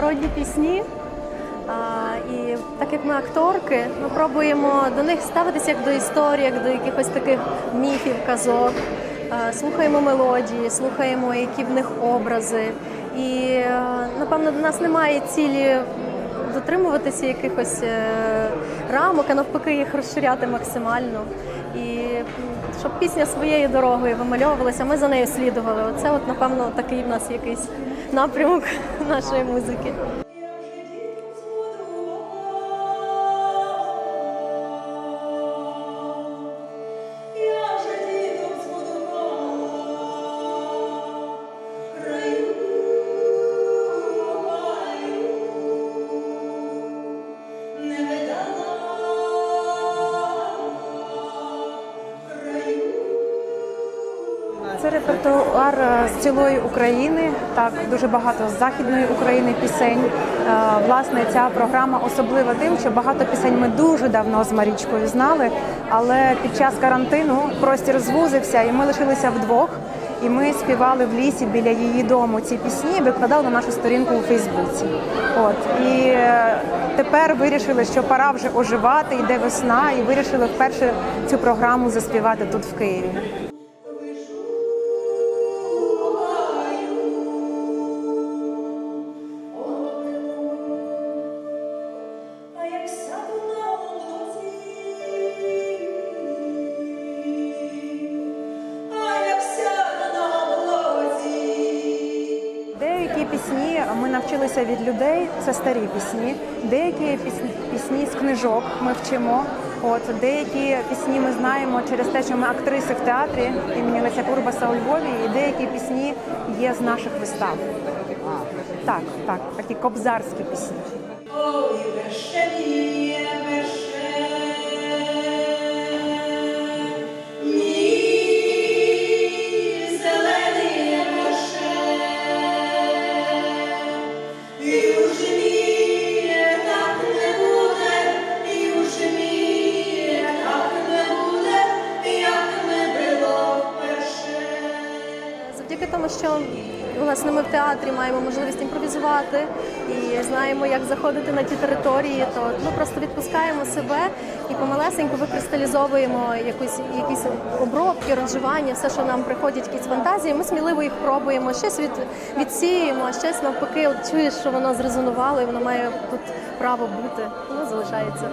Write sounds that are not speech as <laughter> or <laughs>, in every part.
народні пісні. І так як ми акторки, ми пробуємо до них ставитися як до історії, як до якихось таких міфів, казок. Слухаємо мелодії, слухаємо, які в них образи. І напевно до нас немає цілі дотримуватися якихось е, рамок, а навпаки їх розширяти максимально. І щоб пісня своєю дорогою вимальовувалася, ми за нею слідували. Оце, от, напевно, такий в нас якийсь напрямок <laughs> нашої музики. Це репертуар е, з цілої України, так дуже багато з західної України пісень. Е, Власне, ця програма особлива тим, що багато пісень ми дуже давно з Марічкою знали, але під час карантину простір звузився, і ми лишилися вдвох. І ми співали в лісі біля її дому ці пісні викладали на нашу сторінку у Фейсбуці. От і е, тепер вирішили, що пора вже оживати, йде весна, і вирішили вперше цю програму заспівати тут в Києві. Навчилися від людей, це старі пісні. Деякі пісні, пісні з книжок ми вчимо. От деякі пісні ми знаємо через те, що ми актриси в театрі імені Леся Курбаса у Львові, і деякі пісні є з наших вистав. Так, так, такі кобзарські пісні. Що власне ми в театрі маємо можливість імпровізувати і знаємо, як заходити на ті території, то ми просто відпускаємо себе і помалесенько викристалізовуємо якусь якісь обробки, розживання, все, що нам приходять, якісь фантазії. Ми сміливо їх пробуємо, щось від, відсіюємо, а щось навпаки, от чуєш, що воно зрезонувало і воно має тут право бути. Воно залишається.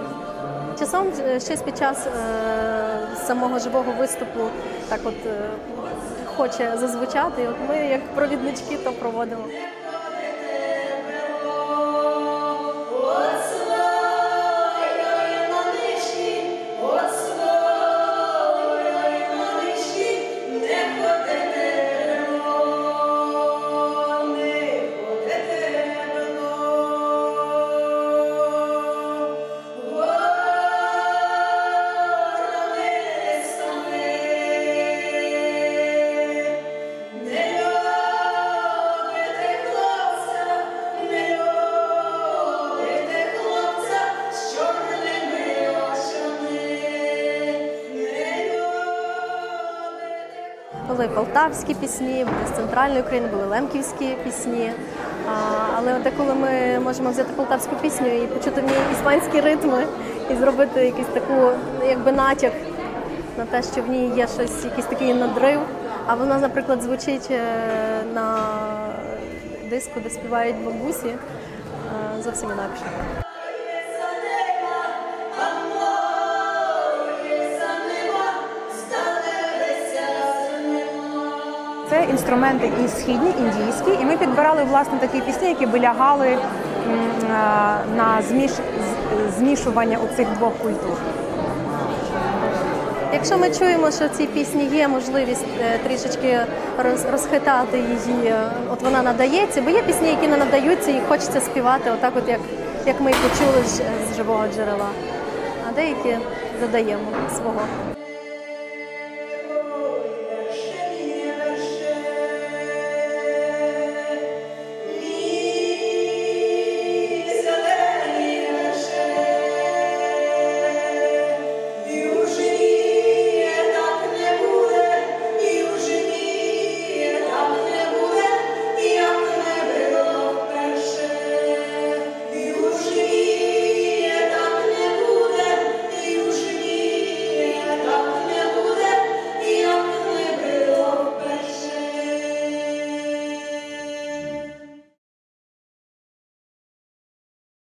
Часом е, щось під час е, самого живого виступу так от е, хоче зазвучати. От ми, як провіднички, то проводимо. Були полтавські пісні, були з центральної України, були лемківські пісні. Але от коли ми можемо взяти полтавську пісню і почути в ній іспанські ритми і зробити якийсь таку, якби натяк на те, що в ній є щось, якийсь такий надрив. А вона, наприклад, звучить е, на диску, де співають бабусі, е, зовсім інакше. Інструменти і східні, індійські, і ми підбирали власне такі пісні, які би лягали е, на зміш, змішування у цих двох культур. Якщо ми чуємо, що в цій пісні є можливість е, трішечки розхитати її, е, от вона надається, бо є пісні, які не надаються, і хочеться співати, отак, от як, як ми почули з, живого джерела. А деякі додаємо свого.